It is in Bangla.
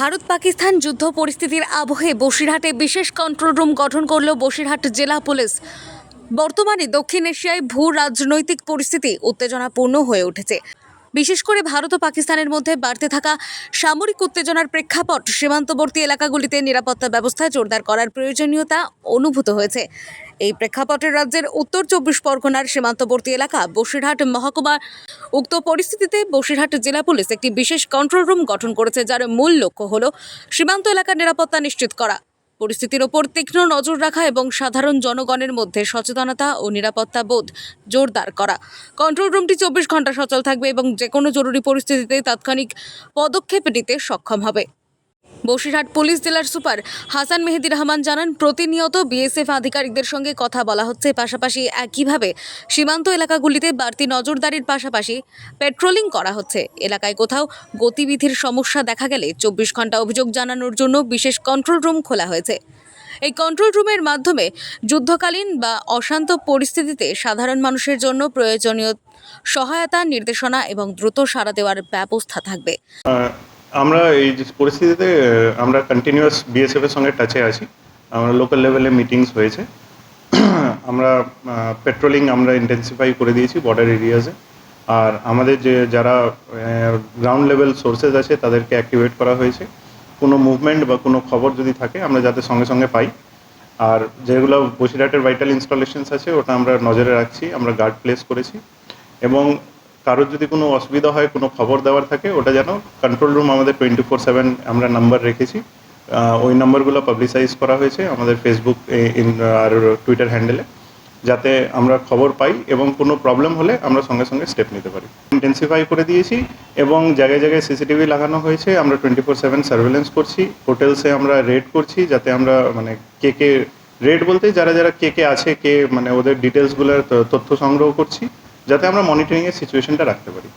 ভারত পাকিস্তান যুদ্ধ পরিস্থিতির আবহে বসিরহাটে বিশেষ কন্ট্রোল রুম গঠন করল বসিরহাট জেলা পুলিশ। বর্তমানে দক্ষিণ এশিয়ায় ভূ রাজনৈতিক পরিস্থিতি উত্তেজনাপূর্ণ হয়ে উঠেছে। বিশেষ করে ভারত ও পাকিস্তানের মধ্যে বাড়তে থাকা সামরিক উত্তেজনার প্রেক্ষাপট, সীমান্তবর্তী এলাকাগুলিতে নিরাপত্তা ব্যবস্থা জোরদার করার প্রয়োজনীয়তা অনুভূত হয়েছে। এই প্রেক্ষাপটে রাজ্যের উত্তর চব্বিশ পরগনার সীমান্তবর্তী এলাকা, বসিরহাট মহকুমা উক্ত পরিস্থিতিতে বসিরহাট জেলা পুলিশ একটি বিশেষ কন্ট্রোল রুম গঠন করেছে, যার মূল লক্ষ্য হল সীমান্ত এলাকার নিরাপত্তা নিশ্চিত করা। পরিস্থিতির ওপর তীক্ষ্ণ নজর রাখা এবং সাধারণ জনগণের মধ্যে সচেতনতা ও নিরাপত্তা বোধ জোরদার করা। কন্ট্রোল রুমটি চব্বিশ ঘণ্টা সচল থাকবে এবং যে কোনো জরুরি পরিস্থিতিতে তাৎক্ষণিক পদক্ষেপ নিতে সক্ষম হবে। বসিরহাট পুলিশ জেলার সুপার হাসান মেহেদি রহমান জানান, প্রতিনিয়ত বিএসএফ আধিকারিকদের সঙ্গে কথা বলা হচ্ছে, পাশাপাশি একইভাবে সীমান্ত এলাকাগুলিতে বাড়তি নজরদারির পাশাপাশি পেট্রোলিং করা হচ্ছে। এলাকায় কোথাও গতিবিধির সমস্যা দেখা গেলে চব্বিশ ঘণ্টা অভিযোগ জানানোর জন্য বিশেষ কন্ট্রোল রুম খোলা হয়েছে। এই কন্ট্রোল রুমের মাধ্যমে যুদ্ধকালীন বা অশান্ত পরিস্থিতিতে সাধারণ মানুষের জন্য প্রয়োজনীয় সহায়তা, নির্দেশনা এবং দ্রুত সাড়া দেওয়ার ব্যবস্থা থাকবে। আমরা এই পরিস্থিতিতে আমরা কন্টিনিউয়াস বিএসএফ এর সঙ্গে টাচে আছি। আমরা লোকাল লেভেলে মিটিংস হয়েছে। আমরা পেট্রোলিং আমরা ইন্টেন্সিফাই করে দিয়েছি বর্ডার এরিয়াজে আর আমাদের যে, যারা গ্রাউন্ড লেভেল সোর্সেস আছে, তাদেরকে অ্যাক্টিভেট করা হয়েছে। কোনো মুভমেন্ট বা কোনো খবর যদি থাকে, আমরা যাতে সঙ্গে সঙ্গে পাই। আর যেগুলো বসিরহাটের ভাইটাল ইনস্টলেশনস আছে, ওটা আমরা নজরে রাখছি, আমরা গার্ড প্লেস করেছি। এবং কারোর যদি কোনো অসুবিধা হয়, কোনো খবর দেওয়ার থাকে, ওটা যেন কন্ট্রোল রুম আমাদের টোয়েন্টি ফোর সেভেন আমরা নাম্বার রেখেছি। ওই নাম্বারগুলো পাবলিসাইজ করা হয়েছে আমাদের ফেসবুক আর টুইটার হ্যান্ডেলে যাতে আমরা খবর পাই এবং কোনো প্রবলেম হলে আমরা সঙ্গে সঙ্গে স্টেপ নিতে পারি। ইন্টেন্সিফাই করে দিয়েছি এবং জায়গায় জায়গায় সিসিটিভি লাগানো হয়েছে। আমরা টোয়েন্টি ফোর সেভেন সার্ভেলেন্স করছি হোটেলসে আমরা রেড করছি যাতে আমরা মানে কে কে রেড বলতে যারা যারা কে কে আছে, কে মানে ওদের ডিটেলসগুলোর তথ্য সংগ্রহ করছি। যাতে আমরা মনিটরিংয়ের সিচুয়েশনটা রাখতে পারি।